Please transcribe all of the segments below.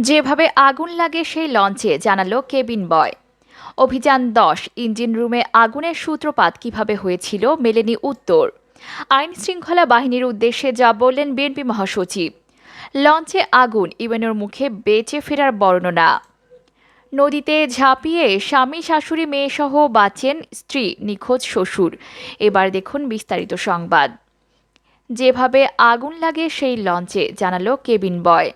যেভাবে আগুন লাগে সেই লঞ্চে, জানালো কেবিন বয়। অভিযান দশ, ইঞ্জিন রুমে আগুনের সূত্রপাত কীভাবে হয়েছিল মেলেনি উত্তর। আইন শৃঙ্খলা বাহিনীর উদ্দেশ্যে যা বললেন বিএনপি মহাসচিব। লঞ্চে আগুন, ইউএনওর মুখে বেঁচে ফেরার বর্ণনা। নদীতে ঝাঁপিয়ে স্বামী, শাশুড়ি, মেয়েসহ বাঁচেন স্ত্রী, নিখোঁজ শ্বশুর। এবার দেখুন বিস্তারিত সংবাদ। যেভাবে আগুন লাগে সেই লঞ্চে, জানালো কেবিন বয়।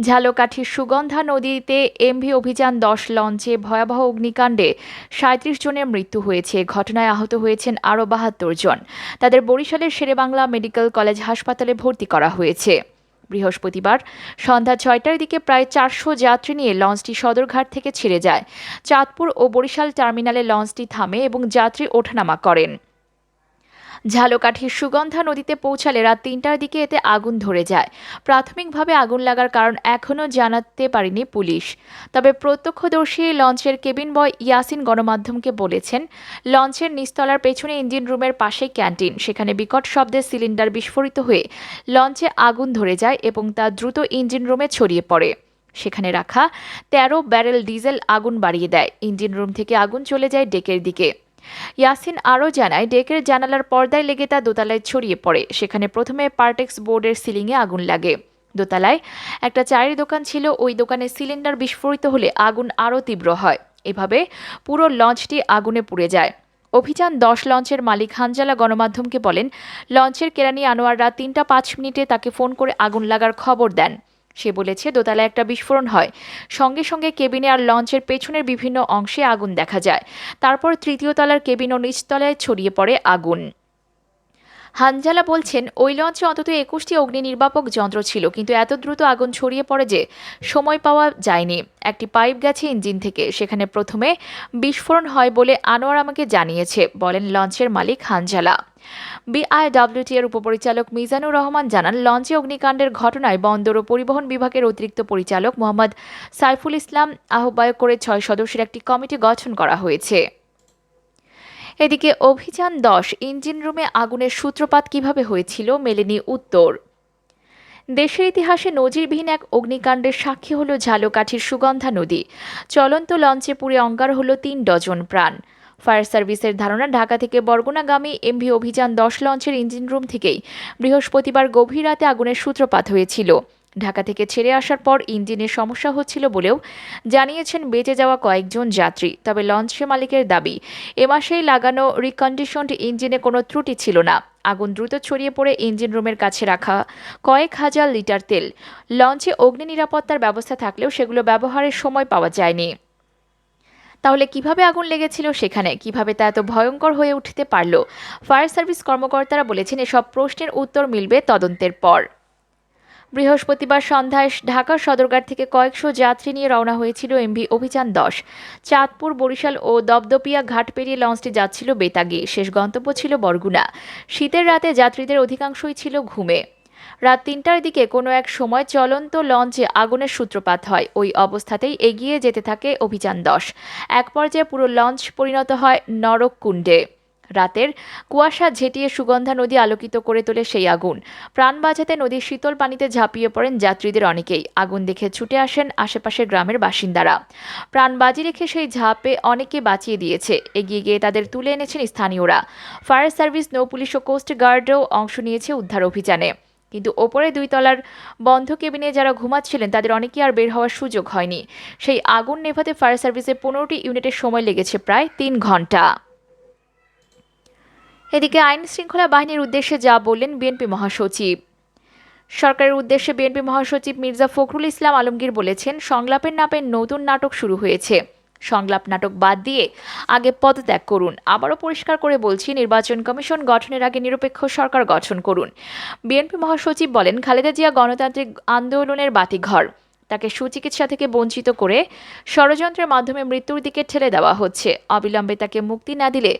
ঝালকাঠির সুগন্ধা নদীতে এমভি অভিযান দশ লঞ্চে ভয়াবহ অগ্নিকাণ্ডে সাঁত্রিশ জনের মৃত্যু হয়েছে। ঘটনায় আহত হয়েছেন আরও বাহাত্তর জন। তাদের বরিশালের শেরেবাংলা মেডিকেল কলেজ হাসপাতালে ভর্তি করা হয়েছে। বৃহস্পতিবার সন্ধ্যা ছয়টার দিকে প্রায় চারশো যাত্রী নিয়ে লঞ্চটি সদরঘাট থেকে ছেড়ে যায়। চাঁদপুর ও বরিশাল টার্মিনালে লঞ্চটি থামে এবং যাত্রী ওঠানামা করেন। ঝালকাঠির সুগন্ধা নদীতে পৌঁছালে রাত তিনটার দিকে এতে আগুন ধরে যায়। প্রাথমিকভাবে আগুন লাগার কারণ এখনও জানাতে পারেনি পুলিশ। তবে প্রত্যক্ষদর্শী লঞ্চের কেবিন বয় ইয়াসিন গণমাধ্যমকে বলেছেন, লঞ্চের নিস্তলার পেছনে ইঞ্জিন রুমের পাশেই ক্যান্টিন। সেখানে বিকট শব্দে সিলিন্ডার বিস্ফোরিত হয়ে লঞ্চে আগুন ধরে যায় এবং তা দ্রুত ইঞ্জিন রুমে ছড়িয়ে পড়ে। সেখানে রাখা তেরো ব্যারেল ডিজেল আগুন বাড়িয়ে দেয়। ইঞ্জিন রুম থেকে আগুন চলে যায় ডেকের দিকে। ইয়াসিন আরও জানায়, ডেকের জানালার পর্দায় লেগে তা দোতলায় ছড়িয়ে পড়ে। সেখানে প্রথমে পার্টেক্স বোর্ডের সিলিংয়ে আগুন লাগে। দোতলায় একটা চায়ের দোকান ছিল, ওই দোকানে সিলিন্ডার বিস্ফোরিত হলে আগুন আরও তীব্র হয়। এভাবে পুরো লঞ্চটি আগুনে পুড়ে যায়। অভিযান দশ লঞ্চের মালিক হানজালা গণমাধ্যমকে বলেন, লঞ্চের কেরানি আনোয়াররা তিনটা পাঁচ মিনিটে তাকে ফোন করে আগুন লাগার খবর দেন। সে বলেছে, দোতলায় একটা বিস্ফোরণ হয়। সঙ্গে সঙ্গে কেবিনে আর লঞ্চের পেছনের বিভিন্ন অংশে আগুন দেখা যায়। তারপর তৃতীয় তলার কেবিন ও নিচতলায় ছড়িয়ে পড়ে আগুন। হানজালা বলছেন, ওই লঞ্চে অন্তত একুশটি অগ্নি নির্বাপক যন্ত্র ছিল, কিন্তু এত দ্রুত আগুন ছড়িয়ে পড়ে যে সময় পাওয়া যায়নি। একটি পাইপ গেছে ইঞ্জিন থেকে, সেখানে প্রথমে বিস্ফোরণ হয় বলে আনোয়ার আমাকে জানিয়েছে, বলেন লঞ্চের মালিক হানজালা। বিআইডব্লিউটি এর উপপরিচালক মিজানুর রহমান জানান, লঞ্চে অগ্নিকাণ্ডের ঘটনায় বন্দর ও পরিবহন বিভাগের অতিরিক্ত পরিচালক মোহাম্মদ সাইফুল ইসলাম আহ্বায়ক করে ছয় সদস্যের একটি কমিটি গঠন করা হয়েছে। এদিকে অভিযান দশ, ইঞ্জিন রুমে আগুনের সূত্রপাত কীভাবে হয়েছিল মেলেনি উত্তর। দেশের ইতিহাসে নজিরবিহীন এক অগ্নিকাণ্ডের সাক্ষী হল ঝালকাঠির সুগন্ধা নদী। চলন্ত লঞ্চে পুড়ে অঙ্গার হল তিন ডজন প্রাণ। ফায়ার সার্ভিসের ধারণা, ঢাকা থেকে বরগুনাগামী এমভি অভিযান দশ লঞ্চের ইঞ্জিন রুম থেকেই বৃহস্পতিবার গভীর রাতে আগুনের সূত্রপাত হয়েছিল। ঢাকা থেকে ছেড়ে আসার পর ইঞ্জিনের সমস্যা হচ্ছিল বলেও জানিয়েছেন বেঁচে যাওয়া কয়েকজন যাত্রী। তবে লঞ্চ মালিকের দাবি, এ মাসেই লাগানো রিকন্ডিশনড ইঞ্জিনে কোনো ত্রুটি ছিল না। আগুন দ্রুত ছড়িয়ে পড়ে ইঞ্জিন রুমের কাছে রাখা কয়েক হাজার লিটার তেল। লঞ্চে অগ্নি নিরাপত্তার ব্যবস্থা থাকলেও সেগুলো ব্যবহারের সময় পাওয়া যায়নি। তাহলে কীভাবে আগুন লেগেছিল সেখানে? কীভাবে তা এত ভয়ঙ্কর হয়ে উঠতে পারল? ফায়ার সার্ভিস কর্মকর্তারা বলেছেন, এসব প্রশ্নের উত্তর মিলবে তদন্তের পর। বৃহস্পতিবার সন্ধ্যায় ঢাকার সদরঘাট থেকে কয়েকশো যাত্রী নিয়ে রওনা হয়েছিল এমভি অভিযান দশ। চাঁদপুর, বরিশাল ও দপদপিয়া ঘাট পেরিয়ে লঞ্চটি যাচ্ছিল বেতাগি। শেষ গন্তব্য ছিল বরগুনা। শীতের রাতে যাত্রীদের অধিকাংশই ছিল ঘুমে। রাত তিনটার দিকে কোনো এক সময় চলন্ত লঞ্চে আগুনের সূত্রপাত হয়। ওই অবস্থাতেই এগিয়ে যেতে থাকে অভিযান দশ। এক পর্যায়ে পুরো লঞ্চ পরিণত হয় নরককুণ্ডে। রাতের কুয়াশা ঝেঁটিয়ে সুগন্ধা নদী আলোকিত করে তোলে সেই আগুন। প্রাণ বাঁচাতে নদীর শীতল পানিতে ঝাঁপিয়ে পড়েন যাত্রীদের অনেকেই। আগুন দেখে ছুটে আসেন আশেপাশের গ্রামের বাসিন্দারা। প্রাণ বাজি রেখে সেই ঝাঁপে অনেকে বাঁচিয়ে দিয়েছে। এগিয়ে গিয়ে তাদের তুলে এনেছেন স্থানীয়রা। ফায়ার সার্ভিস, নৌ পুলিশ ও কোস্ট গার্ডও অংশ নিয়েছে উদ্ধার অভিযানে। কিন্তু ওপরে দুই তলার বন্ধ কেবিনে যারা ঘুমাচ্ছিলেন, তাদের অনেকেই আর বের হওয়ার সুযোগ হয়নি। সেই আগুন নেভাতে ফায়ার সার্ভিসে পনেরোটি ইউনিটের সময় লেগেছে প্রায় তিন ঘণ্টা। এদিকে আইন শৃঙ্খলা বাহিনীর উদ্দেশ্যে যা বললেন বিএনপি মহাসচিব। সরকারের উদ্দেশ্যে বিএনপি মহাসচিব মির্জা ফখরুল ইসলাম আলমগীর বলেছেন, সংলাপের নামে নতুন নাটক শুরু হয়েছে। সংলাপ নাটক বাদ দিয়ে আগে পদত্যাগ করুন। আবারও পরিষ্কার করে বলছি, নির্বাচন কমিশন গঠনের আগে নিরপেক্ষ সরকার গঠন করুন। বিএনপি মহাসচিব বলেন, খালেদা জিয়া গণতান্ত্রিক আন্দোলনের বাতিঘর। তাকে সুচিকিৎসা থেকে বঞ্চিত করে ষড়যন্ত্রের মাধ্যমে মৃত্যুর দিকে ঠেলে দেওয়া হচ্ছে। অবিলম্বে তাকে মুক্তি না দিলে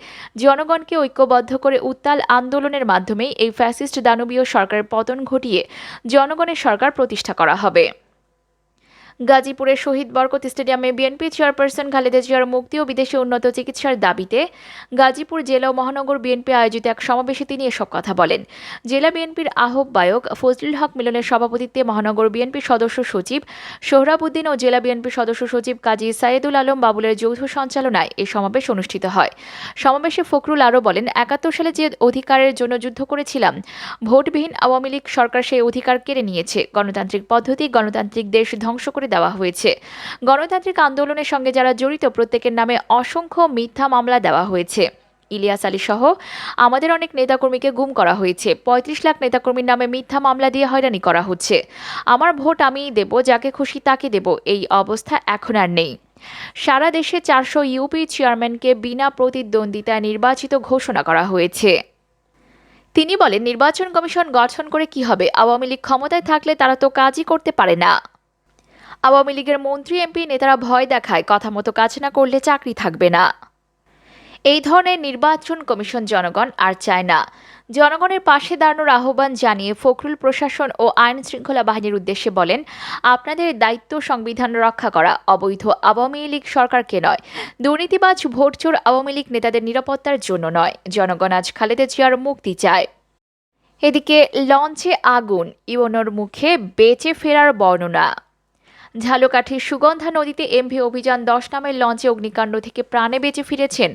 জনগণকে ঐক্যবদ্ধ করে উত্তাল আন্দোলনের মাধ্যমেই এই ফ্যাসিস্ট দানবীয় সরকারের পতন ঘটিয়ে জনগণের সরকার প্রতিষ্ঠা করা হবে। গাজীপুরের শহীদ বরকত স্টেডিয়ামে বিএনপি চেয়ারপারসন খালেদা জিয়ার মুক্তি ও বিদেশে উন্নত চিকিৎসার দাবিতে গাজীপুর জেলা ও মহানগর বিএনপি আয়োজিত এক সমাবেশে তিনি এসব কথা বলেন। জেলা বিএনপির আহ্বায়ক ফজলুল হক মিলনের সভাপতিত্বে মহানগর বিএনপি সদস্য সচিব সোহরাবুদ্দিন ও জেলা বিএনপি সদস্য সচিব কাজী সাইদুল আলম বাবুলের যৌথ সঞ্চালনায় এই সমাবেশ অনুষ্ঠিত হয়। সমাবেশে ফখরুল আরও বলেন, একাত্তর সালে যে অধিকারের জন্য যুদ্ধ করেছিলাম, ভোটবিহীন আওয়ামী লীগ সরকার সেই অধিকার কেড়ে নিয়েছে। গণতান্ত্রিক পদ্ধতি, গণতান্ত্রিক দেশ ধ্বংস করে দেওয়া হয়েছে। গণতান্ত্রিক আন্দোলনের সঙ্গে যারা জড়িত, প্রত্যেকের নামে অসংখ্য মিথ্যা মামলা দেওয়া হয়েছে। ইলিয়াস আলী সহ আমাদের অনেক নেতাকর্মীকে গুম করা হয়েছে। পঁয়ত্রিশ লাখ নেতাকর্মীর নামে মিথ্যা মামলা দিয়ে হয়রানি করা হচ্ছে। আমার ভোট আমি দেব, যাকে খুশি তাকে দেব, এই অবস্থা এখন আর নেই। সারা দেশে চারশো ইউপি চেয়ারম্যানকে বিনা প্রতিদ্বন্দ্বিতায় নির্বাচিত ঘোষণা করা হয়েছে। তিনি বলেন, নির্বাচন কমিশন গঠন করে কি হবে? আওয়ামী লীগ ক্ষমতায় থাকলে তারা তো কাজই করতে পারে না। আওয়ামী লীগের মন্ত্রী, এমপি নেতারা ভয় দেখায়। কথা মতো কাজ না করলে চাকরি থাকবে না। এই ধরনের নির্বাচন কমিশন জনগণ আর চায় না। জনগণের পাশে দাঁড়ানোর আহ্বান জানিয়ে ফখরুল প্রশাসন ও আইন শৃঙ্খলা বাহিনীর উদ্দেশ্যে বলেন, আপনাদের দায়িত্ব সংবিধান রক্ষা করা অবৈধ আওয়ামী লীগ সরকারকে নয়। দুর্নীতিবাজ ভোটচোর আওয়ামী লীগ নেতাদের নিরাপত্তার জন্য নয়। জনগণ আজ খালেদা জিয়ার মুক্তি চায়। এদিকে লঞ্চে আগুন ইউনোর মুখে বেঁচে ফেরার বর্ণনা। ঝালকাঠির সুগন্ধা নদীতে এমভি অভিযান দশ নামের লঞ্চে অগ্নিকাণ্ড থেকে প্রাণে বেঁচে ফিরেছেন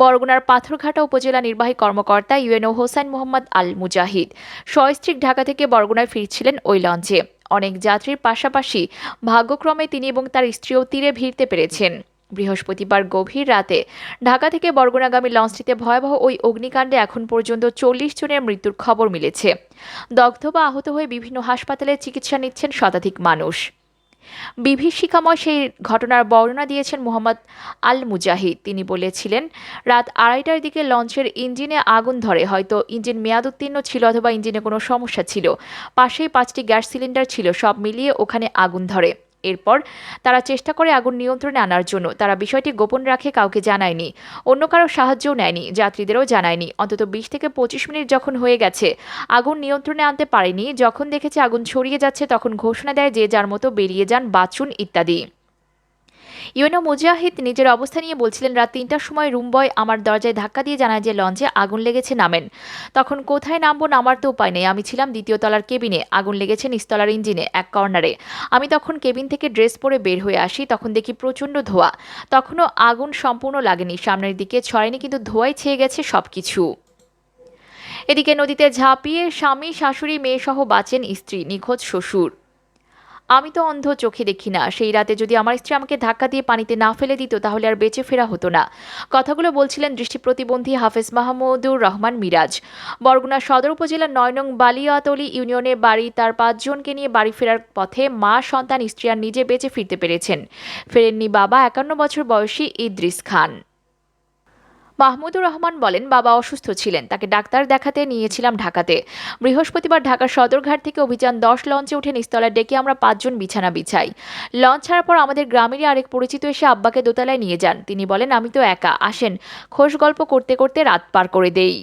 বরগুনার পাথরঘাটা উপজেলা নির্বাহী কর্মকর্তা ইউএনও হোসেন মোহাম্মদ আল মুজাহিদ। সস্ত্রীক ঢাকা থেকে বরগুনায় ফিরছিলেন ওই লঞ্চে। অনেক যাত্রীর পাশাপাশি ভাগ্যক্রমে তিনি এবং তার স্ত্রীও তীরে ভিড়তে পেরেছেন। বৃহস্পতিবার গভীর রাতে ঢাকা থেকে বরগুনাগামী লঞ্চটিতে ভয়াবহ ওই অগ্নিকাণ্ডে এখন পর্যন্ত চল্লিশ জনের মৃত্যুর খবর মিলেছে। দগ্ধ বা আহত হয়ে বিভিন্ন হাসপাতালে চিকিৎসা নিচ্ছেন শতাধিক মানুষ। বিভীষিকাময় সেই ঘটনার বর্ণনা দিয়েছেন মোহাম্মদ আল মুজাহিদ তিনি বলেছিলেন, রাত আড়াইটার দিকে লঞ্চের ইঞ্জিনে আগুন ধরে। হয়তো ইঞ্জিন মেয়াদ উত্তীর্ণ ছিল অথবা ইঞ্জিনে কোনো সমস্যা ছিল। পাশেই পাঁচটি গ্যাস সিলিন্ডার ছিল। সব মিলিয়ে ওখানে আগুন ধরে। এরপর তারা চেষ্টা করে আগুন নিয়ন্ত্রণে আনার জন্য। তারা বিষয়টি গোপন রাখে, কাউকে জানায়নি। অন্য কারও সাহায্যও নেয়নি, যাত্রীদেরও জানায়নি। অন্তত বিশ থেকে পঁচিশ মিনিট যখন হয়ে গেছে, আগুন নিয়ন্ত্রণে আনতে পারেনি। যখন দেখেছে আগুন ছড়িয়ে যাচ্ছে, তখন ঘোষণা দেয় যে যার মতো বেরিয়ে যান বাঁচুন ইত্যাদি। ইউনো মুজাহিদ নিজের অবস্থা নিয়ে বলছিলেন, রাত তিনটার সময় রুম বয় আমার দরজায় ধাক্কা দিয়ে জানায় যে লঞ্চে আগুন লেগেছে, নামেন। তখন কোথায় নামবো নামার তো উপায় নেই। আমি ছিলাম দ্বিতীয় তলার কেবিনে। আগুন লেগেছে নিস্তলার ইঞ্জিনে, এক কর্নারে। আমি তখন কেবিন থেকে ড্রেস পরে বের হয়ে আসি। তখন দেখি প্রচণ্ড ধোয়া। তখনও আগুন সম্পূর্ণ লাগেনি। সামনের দিকে ছড়ায়নি, কিন্তু ধোয়ায় ছেয়ে গেছে সব কিছু এদিকে নদীতে ঝাঁপিয়ে স্বামী, শাশুড়ি, মেয়েসহ বাঁচেন স্ত্রী, নিখোঁজ শ্বশুর। আমি তো অন্ধ চোখে দেখি না। সেই রাতে যদি আমার স্ত্রী আমাকে ধাক্কা দিয়ে পানিতে না ফেলে দিত, তাহলে আর বেঁচে ফেরা হতো না। কথাগুলো বলছিলেন দৃষ্টি প্রতিবন্ধী হাফেজ মাহমুদুর রহমান মিরাজ। বরগুনা সদর উপজেলার নয় নং বালিয়াতলি ইউনিয়নে বাড়ি, তার পাঁচজনকে নিয়ে বাড়ি ফেরার পথে মা, সন্তান, স্ত্রী আর নিজে বেঁচে ফিরতে পেরেছেন। ফেরেননি বাবা, একান্ন বছর বয়সী ইদ্রিস খান। মাহমুদুর রহমান বলেন, বাবা অসুস্থ ছিলেন, তাকে ডাক্তার দেখাতে নিয়েছিলাম ঢাকাতে। বৃহস্পতিবার ঢাকার সদরঘাট থেকে অভিযান দশ লঞ্চে উঠে নিস্তলায় ডেকে আমরা পাঁচজন বিছানা বিছাই। লঞ্চ ছাড়ার পর আমাদের গ্রামেরই আরেক পরিচিত এসে আব্বাকে দোতলায় নিয়ে যান। তিনি বলেন, আমি তো একা, আসেন, খোশ গল্প করতে করতে রাত পার করে দেই।